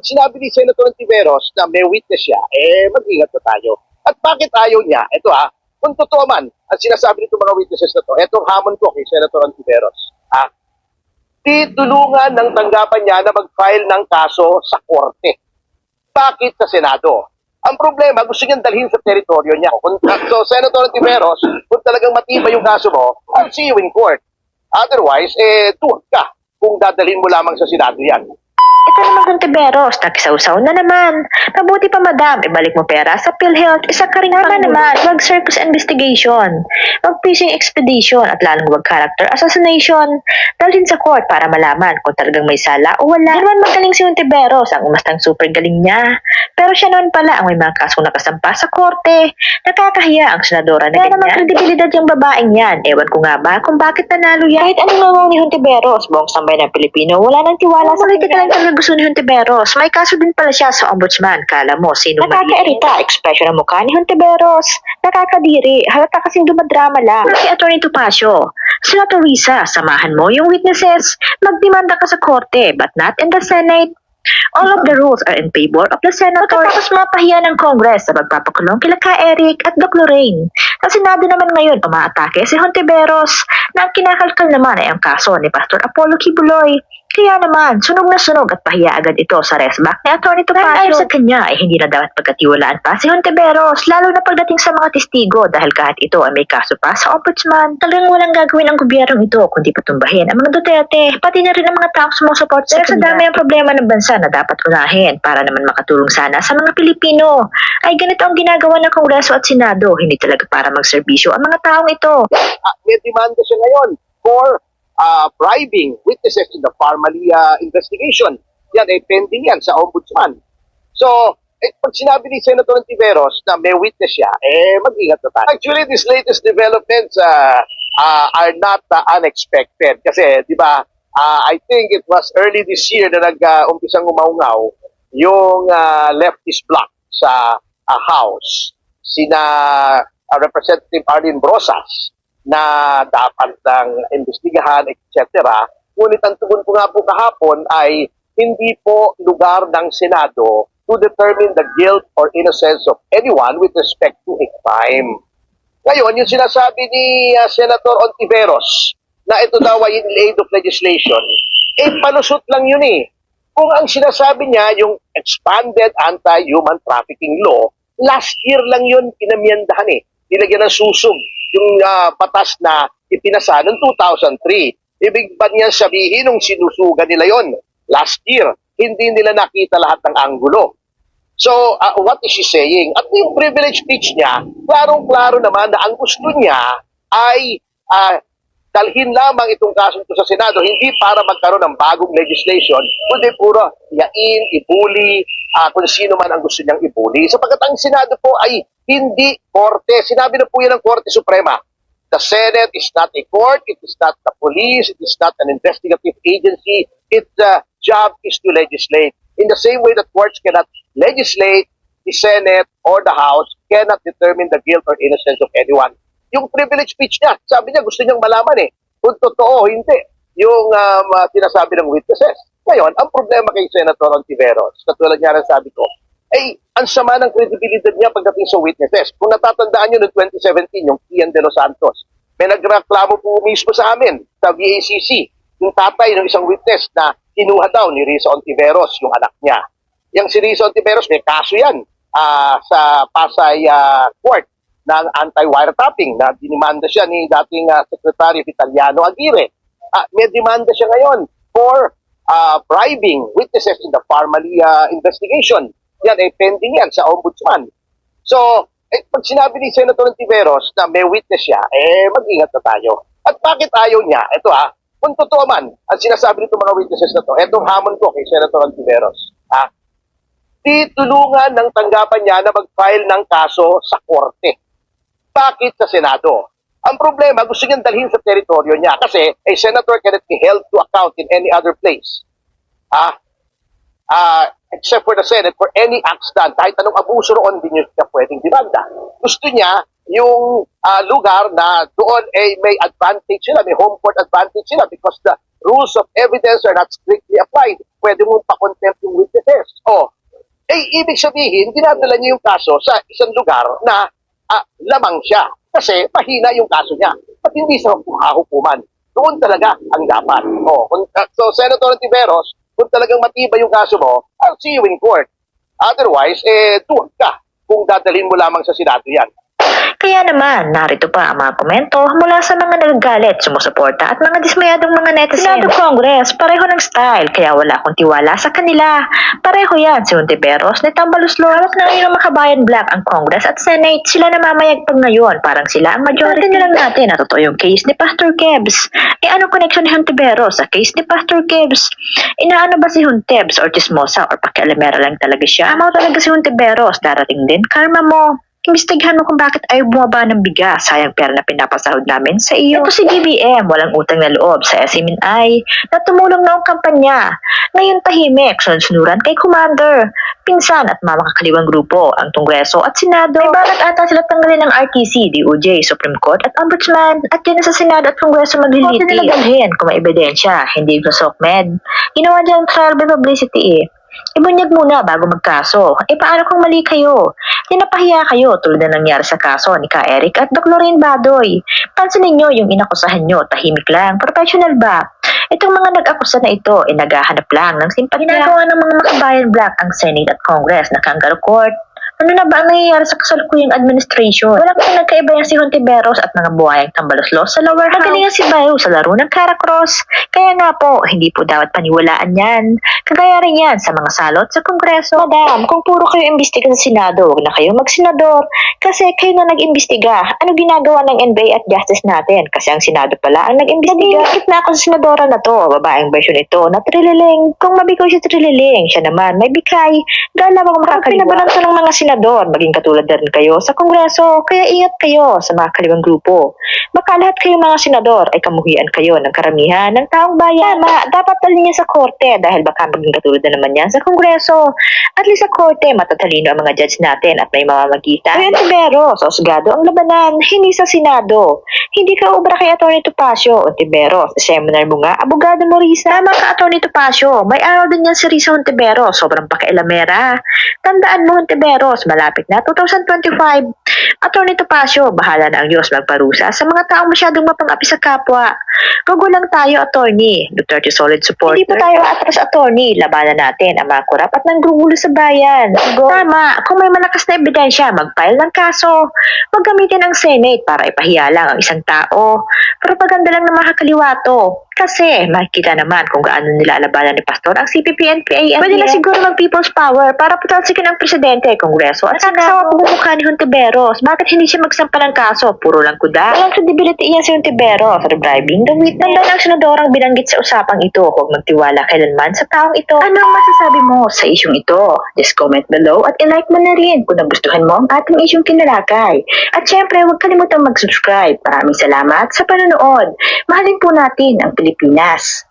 pag sinabi ni Senator Tiveros na may witness siya, eh, mag-ingat na tayo. At bakit ayaw niya? Ito ha, kung totoo man, ang sinasabi nito mga witnesses na to, etong hamon ko kay Senator Tiveros, ha, titulungan ng tanggapan niya na mag-file ng kaso sa korte. Bakit sa Senado? Ang problema, gusto niyang dalhin sa teritoryo niya. Kung, so, Senator Tiveros, kung talagang matibay yung kaso mo, I'll see you in court. Otherwise, eh, tuwag ka kung dadalhin mo lamang sa Senado yan. Ito naman Contiveros, nagsawsaw na naman. Mabuti pa madam, ibalik mo pera sa PhilHealth, isa ka rin Tama naman, wag circus investigation, wag fishing expedition, at lalong wag character assassination. Dalhin sa court para malaman kung talagang may sala o wala. Yan man magaling si Contiveros, ang umastang super galing niya. Pero siya noon pala ang may mga kasong nakasampa sa korte. Nakakahiya ang senadora na ganyan. naman kredibilidad yung babaeng yan. Ewan ko nga ba kung bakit nanalo yan. Kahit anong ngawang ni Hontiveros, buong sambay ng Pilipino, wala nang tiwala sa kanya. lang talaga gusto ni Hontiveros. May kaso din pala siya sa ombudsman. Kala mo, sino man Nakakairita, expression ng mukha ni Hontiveros. Nakakadiri, halata kasing dumadrama lang. Si Atty. Topacio, Sila Teresa, samahan mo yung witnesses. Magdemanda ka sa korte, but not in the Senate. All of the rules are in favor of the senator. Pagkatapos mapahiya ng Congress sa pagpapakulong kila Ka Eric at Doc Lorraine. Sa Senado naman ngayon, umaatake si Hontiveros na ang kinakalkal naman ay ang kaso ni Pastor Apollo Kibuloy. Kaya naman, sunog na sunog at pahiya agad ito sa resback ni Atty. Topacio. Ayon sa kanya ay hindi na dapat pagkatiwalaan pa si Hontiveros, lalo na pagdating sa mga testigo dahil kahit ito ay may kaso pa sa ombudsman. Talagang walang gagawin ang gobyernong ito kundi patumbahin ang mga Duterte, pati na rin ang mga taong sumusuport sa Dahil sa dami ang problema ng bansa na dapat unahin para naman makatulong sana sa mga Pilipino. Ay ganito ang ginagawa ng Kongreso at Senado, hindi talaga para magserbisyo ang mga taong ito. Ah, may demanda siya ngayon for uh, bribing witnesses in the Parmalia investigation. Yan ay pending yan sa ombudsman. So, eh, pag sinabi ni Senator Tiveros na may witness siya, eh, mag-ingat na tayo. Actually, these latest developments uh, uh, are not uh, unexpected. Kasi, di ba, uh, I think it was early this year na nag-umpisang uh, umaungaw yung uh, leftist bloc sa uh, House. Sina uh, Representative Arlene Brosas, na dapat ng imbestigahan, etc. Ngunit ang tugon ko nga po kahapon ay hindi po lugar ng Senado to determine the guilt or innocence of anyone with respect to a crime. Ngayon, yung sinasabi ni uh, Senator Ontiveros na ito daw ay in aid of legislation, eh palusot lang yun eh. Kung ang sinasabi niya yung expanded anti-human trafficking law, last year lang yun pinamyandahan eh. Nilagyan ng susog yung uh, batas na ipinasa noong 2003. Ibig ba niya sabihin nung sinusuga nila yon last year, hindi nila nakita lahat ng anggulo. So, uh, what is she saying? At yung privilege speech niya, klarong-klaro naman na ang gusto niya ay uh, dalhin lamang itong kaso ito sa Senado, hindi para magkaroon ng bagong legislation, kundi puro yain, ibuli, uh, kung sino man ang gusto niyang ibuli. Sapagkat ang Senado po ay hindi korte. Sinabi na po yan ng Korte Suprema. The Senate is not a court, it is not the police, it is not an investigative agency. Its uh, job is to legislate. In the same way that courts cannot legislate, the Senate or the House cannot determine the guilt or innocence of anyone. Yung privilege speech niya, sabi niya gusto niyang malaman eh, kung totoo o hindi, yung um, uh, sinasabi ng witnesses. Ngayon, ang problema kay Senator Ontiveros, katulad niya rin sabi ko, ay ang sama ng credibility niya pagdating sa witnesses. Kung natatandaan nyo noong 2017, yung Ian De Los Santos, may nagreklamo po mismo sa amin, sa VACC, yung tatay ng isang witness na kinuha daw ni Risa Ontiveros, yung anak niya. Yang si Risa Ontiveros, may kaso yan uh, sa Pasay uh, Court ng anti-wiretapping na dinimanda siya ni dating uh, Secretary Vitaliano Aguirre. Uh, may demanda siya ngayon for uh, bribing witnesses in the Parmalia investigation yan ay pending yan sa ombudsman. So, eh, pag sinabi ni Senator Tiveros na may witness siya, eh mag-ingat na tayo. At bakit ayaw niya? Ito ha, kung totoo man, ang sinasabi nito mga witnesses na to, etong hamon ko kay Senator Tiveros, ha, titulungan ng tanggapan niya na mag-file ng kaso sa korte. Bakit sa Senado? Ang problema, gusto niyang dalhin sa teritoryo niya kasi a senator cannot be held to account in any other place. Ah, uh, except for the Senate, for any acts done, kahit anong abuso roon, hindi niya pwedeng demanda. Gusto niya yung uh, lugar na doon ay eh, may advantage sila, may home court advantage sila because the rules of evidence are not strictly applied. pwede mong pa-contempt yung witnesses. O, eh, ibig sabihin, dinadala niya yung kaso sa isang lugar na ah, lamang siya. Kasi mahina yung kaso niya. At hindi sa hukuman. Doon talaga ang dapat. O, kung, so, Senator Tiveros, kung talagang matibay yung kaso mo, I'll see you in court. Otherwise, eh, tuwag ka kung dadalhin mo lamang sa Senado yan. Kaya naman, narito pa ang mga komento mula sa mga nagagalit, sumusuporta at mga dismayadong mga netizens. Senado Congress, pareho ng style, kaya wala akong tiwala sa kanila. Pareho yan, si Hontiveros, ni Tambaluslo, hawak na ngayon ng makabayan black ang Congress at Senate. Sila namamayagpag ngayon, parang sila ang majority. Natin na lang natin na totoo yung case ni Pastor Kebs. E anong connection ni Hontiveros sa case ni Pastor Kebs? Inaano ba si Hontebs or chismosa or pakialamera lang talaga siya? Amaw talaga si Hontiveros, darating din karma mo. Imbestigahan mo kung bakit ayaw bumaba ng bigas. Sayang pera na pinapasahod namin sa iyo. Ito si BBM, walang utang na loob sa SMNI na tumulong noong kampanya. Ngayon tahimik, sunod-sunuran kay Commander. Pinsan at mamakakaliwang grupo ang Kongreso at Senado. May balak ata sila tanggalin ng RTC, DOJ, Supreme Court at Ombudsman. At yan sa Senado at Kongreso maglilitis. Huwag nila dalhin kung may ebidensya, hindi sa SOCMED. Ginawa dyan trial by publicity eh. Ibunyag muna bago magkaso. Eh paano kung mali kayo? Tinapahiya kayo tulad na nangyari sa kaso ni Ka Eric at Doc Lorraine Badoy. Pansin ninyo yung inakusahan nyo, tahimik lang, professional ba? Itong mga nag-akusa na ito ay naghahanap lang ng simpatya. Ginagawa ng mga makabayan black ang Senate at Congress na kangaroo court. Ano na ba ang nangyayari sa kasalukuyang administration? Walang pinagkaiba yan si Hontiveros at mga buhayang tambaluslos sa lower house. Magaling yan si Bayo sa laro ng Caracross. Kaya nga po, hindi po dapat paniwalaan yan. Kagaya rin yan sa mga salot sa Kongreso. Madam, kung puro kayo imbestiga sa Senado, huwag na kayo magsenador. Kasi kayo na nag-imbestiga. Ano ginagawa ng NBI at Justice natin? Kasi ang Senado pala ang nag-imbestiga. Nagingit na ako sa senadora na to. Babaeng version ito na trililing. Kung mabikaw si trililing, siya naman may bikay. Gala mga makakaliwa. Pinabalanta ng mga senador, maging katulad na rin kayo sa Kongreso. Kaya ingat kayo sa mga kaliwang grupo. Baka lahat kayo mga senador ay kamuhian kayo ng karamihan ng taong bayan. Tama, dapat dalhin niya sa korte dahil baka maging katulad na naman yan sa Kongreso. At least sa korte, matatalino ang mga judge natin at may mamamagitan. Ngayon, Tibero, sa Osgado ang labanan, hindi sa Senado. Hindi ka ubra kay Atty. Topacio o Tibero. Sa seminar mo nga, abogado mo Risa. Tama ka, Atty. Topacio. May araw din yan si Risa Hontiveros. Sobrang pakialamera. Tandaan mo, Hontiveros, malapit na 2025. Atty. Topacio, bahala na ang Diyos magparusa sa mga taong masyadong mapang-api sa kapwa. Kagulang tayo, attorney. Duterte solid supporter. Hindi pa tayo atras, attorney. Labanan natin ang mga kurap at nanggugulo sa bayan. Tama. Kung may malakas na ebidensya, mag-file ng kaso. Huwag gamitin ang Senate para ipahiya lang ang isang tao. Propaganda lang ng mga kaliwato. Kasi makikita naman kung gaano nila alabanan ni Pastor ang CPP and PAM. Pwede na siguro mag-people's power para putalsikin ang presidente, kongreso at Nakakasawa pagmumukha ni Hontiveros. Bakit hindi siya magsampa ng kaso? Puro lang kuda. Walang credibility iyan si Hontiveros for bribing the witness. Tanda ng senadorang binanggit sa usapang ito. Huwag magtiwala kailanman sa taong ito. Ano ang masasabi mo sa isyong ito? Just comment below at ilike mo na rin kung nagustuhan mo ang ating isyong kinalakay. At syempre, huwag kalimutang mag-subscribe. Maraming salamat sa panonood. Mahalin po natin ang Pilipinas. Filipinas.